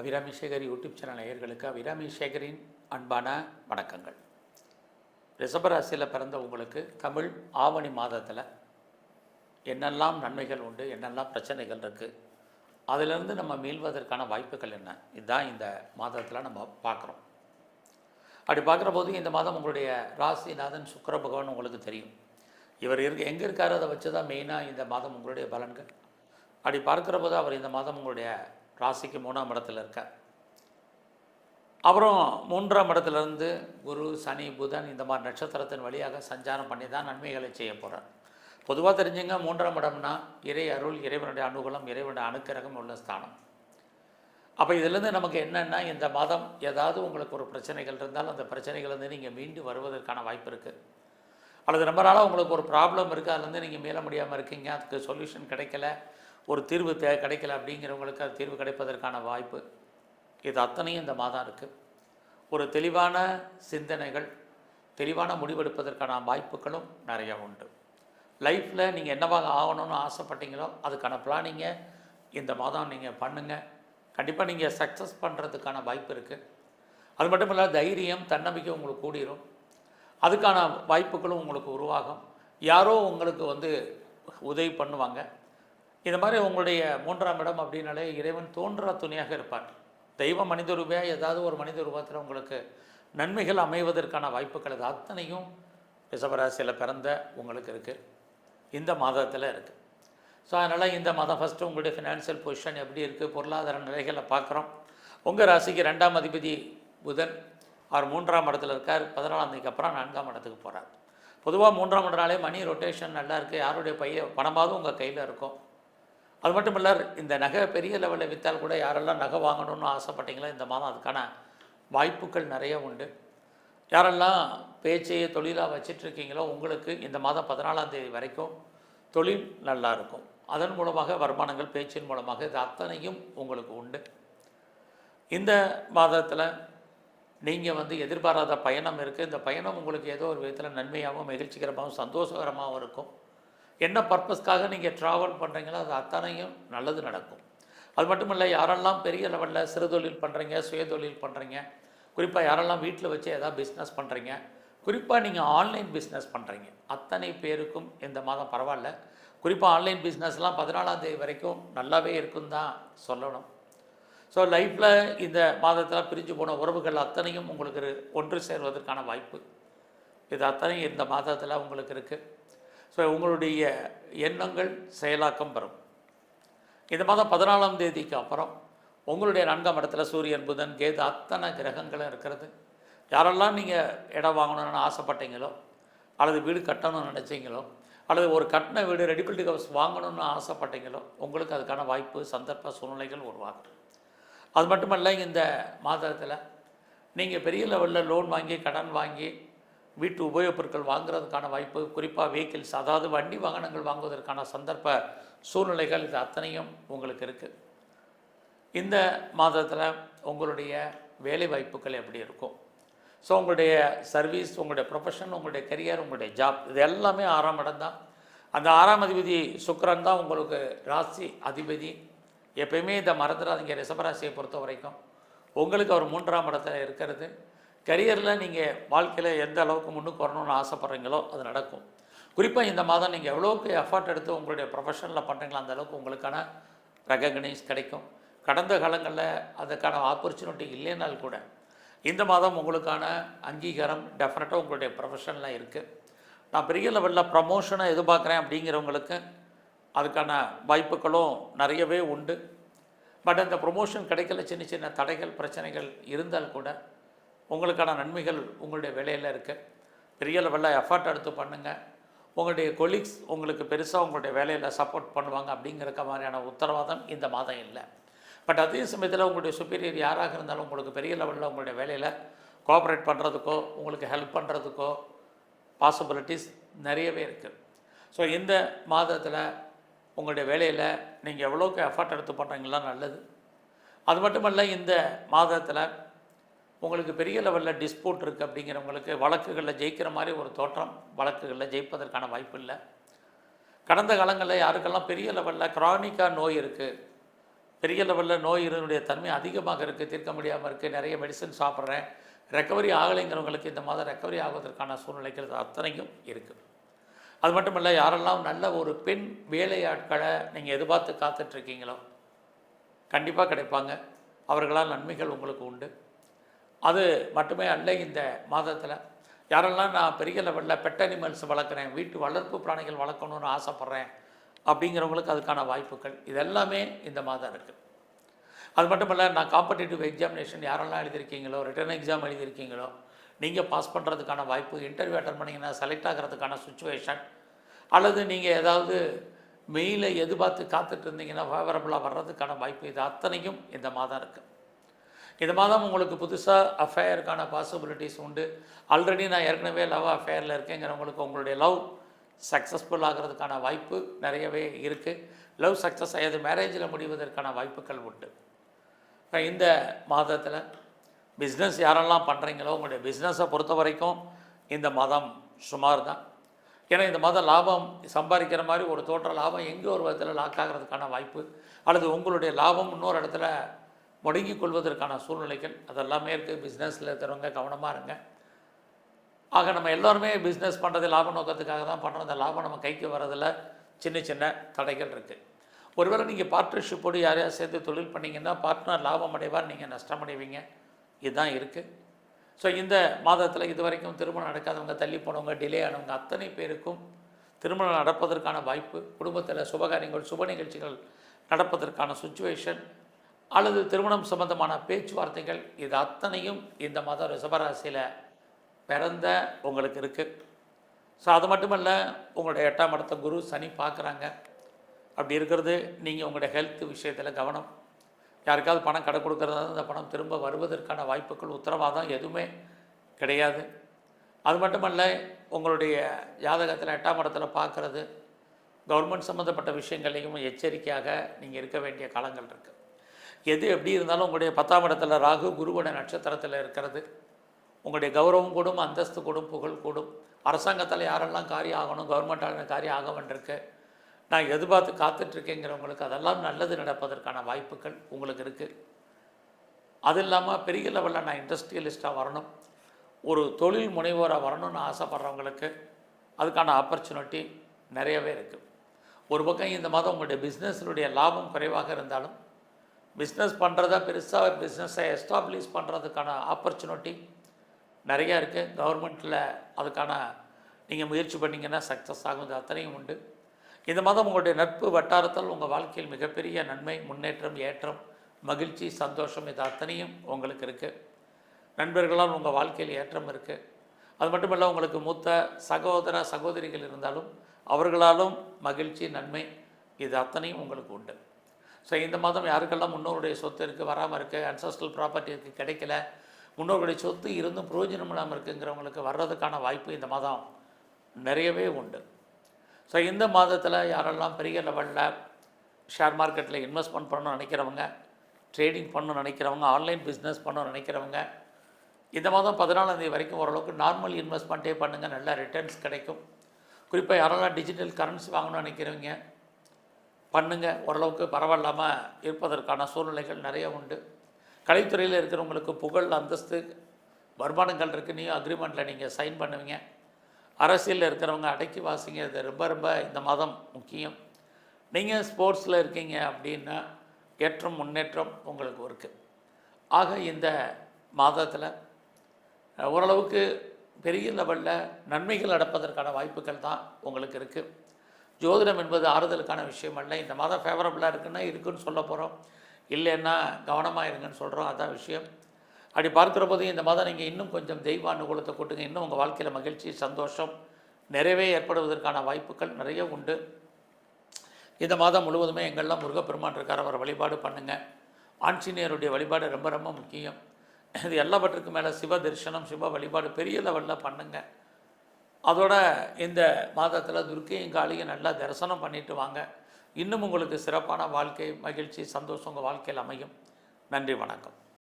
Abirami Sekar YouTube channel நேயர்களுக்கு அபிராமி சேகரின் அன்பான வணக்கங்கள். ரிஷபராசியில் பிறந்த உங்களுக்கு தமிழ் ஆவணி மாதத்தில் என்னெல்லாம் நன்மைகள் உண்டு என்னெல்லாம் பிரச்சனைகள் இருக்குது அதிலிருந்து நம்ம மீள்வதற்கான வாய்ப்புகள் என்ன? இதுதான் இந்த மாதத்தில் நம்ம பார்க்குறோம். அப்படி பார்க்குற போது இந்த மாதம் உங்களுடைய ராசிநாதன் சுக்கிர பகவான் உங்களுக்கு தெரியும். இவர் இருக்க எங்கே இருக்காரோ அதை வச்சு தான் மெயினாக இந்த மாதம் உங்களுடைய பலன்கள். அப்படி பார்க்குற போது அவர் இந்த மாதம் உங்களுடைய ராசிக்கு மூணாம் இடத்துல இருக்கார். அப்புறம் மூன்றாம் இடத்துலேருந்து குரு சனி புதன் இந்த மாதிரி நட்சத்திரத்தின் வழியாக சஞ்சாரம் பண்ணி தான் நன்மைகளை செய்ய போகிறார் பொதுவாக தெரிஞ்சுங்க மூன்றாம் இடம்னா இறை அருள் இறைவனுடைய அனுகூலம் இறைவனுடைய அனுக்கிரகம் உள்ள ஸ்தானம். அப்போ இதிலேருந்து நமக்கு என்னென்னா இந்த மாதம் ஏதாவது உங்களுக்கு ஒரு பிரச்சனைகள் இருந்தால் அந்த பிரச்சனைகள்லேருந்து நீங்கள் மீண்டு வருவதற்கான வாய்ப்பு இருக்குது அல்லது ரொம்ப நாளாக உங்களுக்கு ஒரு ப்ராப்ளம் இருக்குது அதுலேருந்து நீங்கள் மீள முடியாமல் இருக்கீங்க அதுக்கு சொல்யூஷன் கிடைக்கல ஒரு தீர்வு தே கிடைக்கல அப்படிங்கிறவங்களுக்கு அது தீர்வு கிடைப்பதற்கான வாய்ப்பு. இது அத்தனையும் இந்த மாதம் இருக்குது ஒரு தெளிவான சிந்தனைகள் தெளிவான முடிவெடுப்பதற்கான வாய்ப்புகளும் நிறைய உண்டு. லைஃப்பில் நீங்கள் என்னவாக ஆகணும்னு ஆசைப்பட்டீங்களோ அதுக்கான பிளானிங்கை இந்த மாதம் நீங்கள் பண்ணுங்கள் கண்டிப்பாக நீங்கள் சக்ஸஸ் பண்ணுறதுக்கான வாய்ப்பு இருக்குது அது மட்டும் இல்லை தைரியம் தன்னம்பிக்கை உங்களுக்கு கூடிரும். அதுக்கான வாய்ப்புகளும் உங்களுக்கு உருவாகும். யாரோ உங்களுக்கு வந்து உதவி பண்ணுவாங்க. இது மாதிரி உங்களுடைய மூன்றாம் இடம் அப்படின்னாலே இறைவன் தோன்றா துணையாக இருப்பார். தெய்வ மனித ரூபாய் ஏதாவது ஒரு மனித ரூபத்தில் உங்களுக்கு நன்மைகள் அமைவதற்கான வாய்ப்புகள் அது அத்தனையும் ரிஷபராசியில் பிறந்த உங்களுக்கு இருக்குது இந்த மாதத்தில் இருக்குது ஸோ அதனால் இந்த மாதம் ஃபஸ்ட்டு உங்களுடைய ஃபினான்ஷியல் பொசிஷன் எப்படி இருக்குது பொருளாதார நிலைகளை பார்க்குறோம். உங்கள் ராசிக்கு ரெண்டாம் அதிபதி புதன் அவர் மூன்றாம் இடத்துல இருக்கார். பதினாலாம் தேதிக்கு அப்புறம் நான்காம் இடத்துக்கு போகிறார் பொதுவாக மூன்றாம் இடனாலே மணி ரொட்டேஷன் நல்லா இருக்குது யாருடைய பைய பணமாவது உங்கள் கையில் இருக்கும். அது மட்டும் இல்லை இந்த நகை பெரிய லெவலில் விற்றால் கூட யாரெல்லாம் நகை வாங்கணும்னு ஆசைப்பட்டீங்களோ இந்த மாதம் அதுக்கான வாய்ப்புகள் நிறைய உண்டு. யாரெல்லாம் பேச்சையை தொழிலாக வச்சிட்ருக்கீங்களோ உங்களுக்கு இந்த மாதம் பதினாலாம் தேதி வரைக்கும் தொழில் நல்லா இருக்கும். அதன் மூலமாக வருமானங்கள் பேச்சின் மூலமாக இது அத்தனையும் உங்களுக்கு உண்டு. இந்த மாதத்தில் நீங்கள் வந்து எதிர்பாராத பயணம் இருக்குது இந்த பயணம் உங்களுக்கு ஏதோ ஒரு விதத்தில் நன்மையாகவும் மகிழ்ச்சிகரமாகவும் சந்தோஷகரமாகவும் இருக்கும். என்ன பர்பஸ்க்காக நீங்கள் ட்ராவல் பண்ணுறீங்களோ அது அத்தனையும் நல்லது நடக்கும். அது மட்டும் இல்லை யாரெல்லாம் பெரிய லெவலில் சிறுதொழில் பண்ணுறீங்க சுயதொழில் பண்ணுறீங்க குறிப்பாக யாரெல்லாம் வீட்டில் வச்சு எதாவது பிஸ்னஸ் பண்ணுறீங்க குறிப்பாக நீங்கள் ஆன்லைன் பிஸ்னஸ் பண்ணுறீங்க அத்தனை பேருக்கும் இந்த மாதம் பரவாயில்ல. குறிப்பாக ஆன்லைன் பிஸ்னஸ்லாம் பதினாலாம் தேதி வரைக்கும் நல்லாவே இருக்குன்னு தான் சொல்லணும். ஸோ லைஃப்பில் இந்த மாதத்தில் பிரிஞ்சு போன உறவுகள் அத்தனையும் உங்களுக்கு ஒன்று சேர்வதற்கான வாய்ப்பு. இது அத்தனையும் இந்த மாதத்தில் உங்களுக்கு இருக்குது ஸோ உங்களுடைய எண்ணங்கள் செயலாக்கம் பெறும். இந்த மாதம் பதினாலாம் தேதிக்கு அப்புறம் உங்களுடைய நான்காம் இடத்துல சூரியன் புதன் கேது அத்தனை கிரகங்களும் இருக்கிறது. யாரெல்லாம் நீங்கள் இடம் வாங்கணும்னு ஆசைப்பட்டீங்களோ அல்லது வீடு கட்டணும்னு நினச்சிங்களோ அல்லது ஒரு கட்டின வீடு ரெடிபிலிட்டி ஹவுஸ் வாங்கணும்னு ஆசைப்பட்டீங்களோ உங்களுக்கு அதுக்கான வாய்ப்பு சந்தர்ப்ப சூழ்நிலைகள் உருவாகும் அது மட்டுமல்ல இந்த மாதத்தில் நீங்கள் பெரிய லெவலில் லோன் வாங்கி கடன் வாங்கி வீட்டு உபயோகப் பொருட்கள் வாங்குறதுக்கான வாய்ப்பு குறிப்பாக வெஹிக்கிள்ஸ் அதாவது வண்டி வாகனங்கள் வாங்குவதற்கான சந்தர்ப்ப சூழ்நிலைகள் இது அத்தனையும் உங்களுக்கு இருக்குது இந்த மாதத்தில் உங்களுடைய வேலை வாய்ப்புகள் எப்படி இருக்கும்? ஸோ உங்களுடைய சர்வீஸ் உங்களுடைய ப்ரொஃபஷன் உங்களுடைய கெரியர் உங்களுடைய ஜாப் இது எல்லாமே ஆறாம் இடம் தான். அந்த ஆறாம் அதிபதி சுக்கரன் தான் உங்களுக்கு ராசி அதிபதி. எப்பயுமே இதை மறந்துடாதீங்க ரிஷபராசியை பொறுத்த வரைக்கும் உங்களுக்கு அவர் மூன்றாம் இடத்துல இருக்கிறது. கரியரில் நீங்கள் வாழ்க்கையில் எந்த அளவுக்கு முன்னுக்கு வரணும்னு ஆசைப்பட்றீங்களோ அது நடக்கும். குறிப்பாக இந்த மாதம் நீங்கள் எவ்வளோக்கு எஃபர்ட் எடுத்து உங்களுடைய ப்ரொஃபஷனில் பண்ணுறீங்களோ அந்த அளவுக்கு உங்களுக்கான ரெகக்னைஸ் கிடைக்கும். கடந்த காலங்களில் அதுக்கான ஆப்பர்ச்சுனிட்டி இல்லைனால் கூட இந்த மாதம் உங்களுக்கான அங்கீகாரம் டெஃபினட்டாக உங்களுடைய ப்ரொஃபஷனில் இருக்குது நான் பெரிய லெவலில் ப்ரமோஷனை எதிர்பார்க்குறேன் அப்படிங்கிறவங்களுக்கு அதுக்கான வாய்ப்புகளும் நிறையவே உண்டு. பட் அந்த ப்ரொமோஷன் கிடைக்கல சின்ன சின்ன தடைகள் பிரச்சனைகள் இருந்தால் கூட உங்களுக்கான நன்மைகள் உங்களுடைய வேலையில் இருக்குது பெரிய லெவலில் எஃபர்ட் எடுத்து பண்ணுங்கள் உங்களுடைய கொலீக்ஸ் உங்களுக்கு பெருசாக உங்களுடைய வேலையில் சப்போர்ட் பண்ணுவாங்க அப்படிங்கிற மாதிரியான உத்தரவாதம் இந்த மாதம் இல்லை. பட் அதே சமயத்தில் உங்களுடைய சுப்பீரியர் யாராக இருந்தாலும் உங்களுக்கு பெரிய லெவலில் உங்களுடைய வேலையில் கோஆப்ரேட் பண்ணுறதுக்கோ உங்களுக்கு ஹெல்ப் பண்ணுறதுக்கோ பாசிபிலிட்டிஸ் நிறையவே இருக்குது ஸோ இந்த மாதத்தில் உங்களுடைய வேலையில் நீங்கள் எவ்வளோக்கு எஃபர்ட் எடுத்து பண்ணுறீங்களா நல்லது. அது மட்டுமல்ல இந்த மாதத்தில் உங்களுக்கு பெரிய லெவலில் டிஸ்பியூட் இருக்குது அப்படிங்கிறவங்களுக்கு வழக்குகளில் ஜெயிக்கிற மாதிரி ஒரு தோற்றம் வழக்குகளில் ஜெயிப்பதற்கான வாய்ப்பு இல்லை. கடந்த காலங்களில் யாருக்கெல்லாம் பெரிய லெவலில் க்ரானிக்காக நோய் இருக்குது பெரிய லெவலில் நோய் இதனுடைய தன்மை அதிகமாக இருக்குது தீர்க்க முடியாமல் இருக்குது நிறைய மெடிசன் சாப்பிட்றேன் ரெக்கவரி ஆகலைங்கிறவங்களுக்கு இந்த மாதம் ரெக்கவரி ஆகுவதற்கான சூழ்நிலைகள் அத்தனையும் இருக்குது அது மட்டும் இல்லை யாரெல்லாம் நல்ல ஒரு பெண் வேலையாட்களை நீங்கள் எதிர்பார்த்து காத்துட்ருக்கீங்களோ கண்டிப்பாக கிடைப்பாங்க. அவர்களால் நன்மைகள் உங்களுக்கு உண்டு. அது மட்டுமே அல்ல இந்த மாதத்தில் யாரெல்லாம் நான் பெரிய லெவலில் பெட் அனிமல்ஸ் வளர்க்குறேன் வீட்டு வளர்ப்பு பிராணிகள் வளர்க்கணும்னு ஆசைப்பட்றேன் அப்படிங்கிறவங்களுக்கு அதுக்கான வாய்ப்புகள். இதெல்லாமே இந்த மாதம் இருக்குது அது மட்டும் இல்லை நான் காம்படிட்டிவ் எக்ஸாமினேஷன் யாரெல்லாம் எழுதியிருக்கீங்களோ ரிட்டர்ன் எக்ஸாம் எழுதியிருக்கீங்களோ நீங்கள் பாஸ் பண்ணுறதுக்கான வாய்ப்பு இன்டர்வியூ அட்டன் பண்ணிங்கன்னா செலக்ட் ஆகிறதுக்கான சுச்சுவேஷன் அல்லது நீங்கள் ஏதாவது மெயிலை எதிர்பார்த்து காத்துட்டு இருந்தீங்கன்னா ஃபேவரபுளாக வர்றதுக்கான வாய்ப்பு இது அத்தனையும் இந்த மாதம் இருக்குது இந்த மாதம் உங்களுக்கு புதுசாக அஃபேருக்கான பாசிபிலிட்டிஸ் உண்டு. ஆல்ரெடி நான் ஏற்கனவே லவ் அஃபேரில் இருக்கேங்கிறவங்களுக்கு உங்களுடைய லவ் சக்ஸஸ்ஃபுல் ஆகிறதுக்கான வாய்ப்பு நிறையவே இருக்குது லவ் சக்ஸஸ் ஆகியது மேரேஜில் முடிவதற்கான வாய்ப்புகள் உண்டு. இந்த மாதத்தில் பிஸ்னஸ் யாரெல்லாம் பண்ணுறீங்களோ உங்களுடைய பிஸ்னஸை பொறுத்த வரைக்கும் இந்த மாதம் சுமார் தான். ஏன்னா இந்த மாதம் லாபம் சம்பாதிக்கிற மாதிரி ஒரு தோற்ற லாபம் எங்கே ஒரு விதத்தில் லாக் ஆகிறதுக்கான வாய்ப்பு அல்லது உங்களுடைய லாபம் இன்னொரு இடத்துல முடங்கி கொள்வதற்கான சூழ்நிலைகள் அதெல்லாமே இருக்குது பிஸ்னஸில் இருக்கிறவங்க கவனமாக இருங்க. ஆக நம்ம எல்லோருமே பிஸ்னஸ் பண்ணுறது லாப நோக்கத்துக்காக தான் பண்ணுறோம் அந்த லாபம் நம்ம கைக்கு வரதில் சின்ன சின்ன தடைகள் இருக்குது ஒருவேளை நீங்கள் பார்ட்னர்ஷிப்போடு யாரையா சேர்த்து தொழில் பண்ணீங்கன்னா பார்ட்னர் லாபம் அடைவார் நீங்கள் நஷ்டம் அடைவீங்க. இதுதான் இருக்குது ஸோ இந்த மாதத்தில் இது வரைக்கும் திருமணம் நடக்காதவங்க தள்ளி போனவங்க டிலே ஆனவங்க அத்தனை பேருக்கும் திருமணம் நடப்பதற்கான வாய்ப்பு குடும்பத்தில் சுபகாரியங்கள் சுப நிகழ்ச்சிகள் நடப்பதற்கான சுச்சுவேஷன் அல்லது திருமணம் சம்பந்தமான பேச்சுவார்த்தைகள் இது அத்தனையும் இந்த மாதம் ரிஷபராசியில் பிறந்த உங்களுக்கு இருக்குது ஸோ அது மட்டுமல்ல உங்களுடைய எட்டாம் இடத்த குரு சனி பார்க்குறாங்க அப்படி இருக்கிறது நீங்கள் உங்களுடைய ஹெல்த் விஷயத்தில் கவனம். யாருக்காவது பணம் கடை கொடுக்குறதா அந்த பணம் திரும்ப வருவதற்கான வாய்ப்புகள் உத்தரவாதம் எதுவுமே கிடையாது. அது மட்டுமல்ல உங்களுடைய ஜாதகத்தில் எட்டாம் இடத்துல பார்க்குறது கவர்மெண்ட் சம்மந்தப்பட்ட விஷயங்களையும் எச்சரிக்கையாக நீங்கள் இருக்க வேண்டிய காலங்கள் இருக்குது எது எப்படி இருந்தாலும் உங்களுடைய பத்தாம் இடத்துல ராகு குருவோட நட்சத்திரத்தில் இருக்கிறது. உங்களுடைய கௌரவம் கூடும் அந்தஸ்து கூடும் புகழ் கூடும். அரசாங்கத்தில் யாரெல்லாம் காரியம் ஆகணும் கவர்மெண்ட்டால் காரியம் ஆக வேண்டியிருக்கு நான் எதிர்பார்த்து காத்துட்ருக்கேங்கிறவங்களுக்கு அதெல்லாம் நல்லது நடப்பதற்கான வாய்ப்புகள் உங்களுக்கு இருக்குது அது இல்லாமல் பெரிய லெவலில் நான் இண்டஸ்ட்ரியலிஸ்ட்டாக வரணும். ஒரு தொழில் முனைவோராக வரணும்னு ஆசைப்பட்றவங்களுக்கு அதுக்கான ஆப்பர்ச்சுனிட்டி நிறையவே இருக்குது ஒரு பக்கம் இந்த மாதம் உங்களுடைய பிஸ்னஸினுடைய லாபம் குறைவாக இருந்தாலும் பிஸ்னஸ் பண்ணுறதா பெருசாக பிஸ்னஸை எஸ்டாப்ளிஷ் பண்ணுறதுக்கான ஆப்பர்ச்சுனிட்டி நிறையா இருக்குது கவர்மெண்ட்டில் அதுக்கான நீங்கள் முயற்சி பண்ணிங்கன்னா சக்ஸஸ் ஆகும் இது அத்தனையும் உண்டு. இந்த மாதம் உங்களுடைய நட்பு வட்டாரத்தால் உங்கள் வாழ்க்கையில் மிகப்பெரிய நன்மை முன்னேற்றம் ஏற்றம் மகிழ்ச்சி சந்தோஷம் இது அத்தனையும் உங்களுக்கு இருக்குது நண்பர்களால் உங்கள் வாழ்க்கையில் ஏற்றம் இருக்குது அது மட்டும் இல்லை உங்களுக்கு மூத்த சகோதர சகோதரிகள் இருந்தாலும் அவர்களாலும் மகிழ்ச்சி நன்மை இது அத்தனையும் உங்களுக்கு உண்டு. ஸோ இந்த மாதம் யாருக்கெல்லாம் முன்னோருடைய சொத்து இருக்குது வராமல் இருக்குது அன்சஸ்டல் ப்ராப்பர்ட்டி இருக்குது கிடைக்கல முன்னோர்களுடைய சொத்து இருந்தும் பிரயோஜனம் இல்லாமல் இருக்குங்கிறவங்களுக்கு வர்றதுக்கான வாய்ப்பு இந்த மாதம் நிறையவே உண்டு. ஸோ இந்த மாதத்தில் யாரெல்லாம் பெரிய லெவலில் ஷேர் மார்க்கெட்டில் இன்வெஸ்ட்மெண்ட் பண்ணணும்னு நினைக்கிறவங்க ட்ரேடிங் பண்ணணும்னு நினைக்கிறவங்க ஆன்லைன் பிஸ்னஸ் பண்ணணும்னு நினைக்கிறவங்க இந்த மாதம் பதினாலாந்தேதி வரைக்கும் ஓரளவுக்கு நார்மல் இன்வெஸ்ட்மெண்ட்டே பண்ணுங்கள் நல்ல ரிட்டர்ன்ஸ் கிடைக்கும். குறிப்பாக யாரெல்லாம் டிஜிட்டல் கரன்சி வாங்கணும்னு நினைக்கிறவங்க பண்ணுங்கள் ஓரளவுக்கு பரவாயில்லாமல் இருப்பதற்கான சூழ்நிலைகள் நிறைய உண்டு. கலைத்துறையில் இருக்கிறவங்களுக்கு புகழ் அந்தஸ்து வருமானங்கள் இருக்குது நீயும் அக்ரிமெண்ட்டில் நீங்கள் சைன் பண்ணுவீங்க. அரசியலில் இருக்கிறவங்க அடக்கி வாசிங்க இது ரொம்ப ரொம்ப இந்த மாதம் முக்கியம். நீங்கள் ஸ்போர்ட்ஸில் இருக்கீங்க அப்படின்னா ஏற்றம் முன்னேற்றம் உங்களுக்கு இருக்குது ஆக இந்த மாதத்தில் ஓரளவுக்கு பெரிய லெவலில் நன்மைகள் நடப்பதற்கான வாய்ப்புகள் தான் உங்களுக்கு இருக்குது ஜோதிடம் என்பது ஆறுதலுக்கான விஷயம் அல்ல. இந்த மாதம் ஃபேவரபுளாக இருக்குன்னா இருக்குன்னு சொல்ல போகிறோம் இல்லைன்னா கவனமாக இருங்கன்னு சொல்கிறோம் அதான் விஷயம். அப்படி பார்க்குற போது இந்த மாதம் நீங்கள் இன்னும் கொஞ்சம் தெய்வ அனுகூலத்தை கூட்டுங்க இன்னும் உங்கள் வாழ்க்கையில் மகிழ்ச்சி சந்தோஷம் நிறைவே ஏற்படுவதற்கான வாய்ப்புகள் நிறைய உண்டு. இந்த மாதம் முழுவதுமே எங்கெல்லாம் முருகப்பெருமான் இருக்கார். அவர் வழிபாடு பண்ணுங்கள் ஆஞ்சநேயருடைய வழிபாடு ரொம்ப ரொம்ப முக்கியம். இது எல்லாவற்றுக்கும் மேலே சிவ தரிசனம் சிவ வழிபாடு பெரிய லெவலில் பண்ணுங்கள் அதோட இந்த மாதத்தில் துர்க்கையும் காளியும் நல்லா தரிசனம் பண்ணிட்டு வாங்க. இன்னும் உங்களுக்கு சிறப்பான வாழ்க்கை மகிழ்ச்சி சந்தோஷம் உங்கள் வாழ்க்கையில் அமையும். நன்றி வணக்கம்.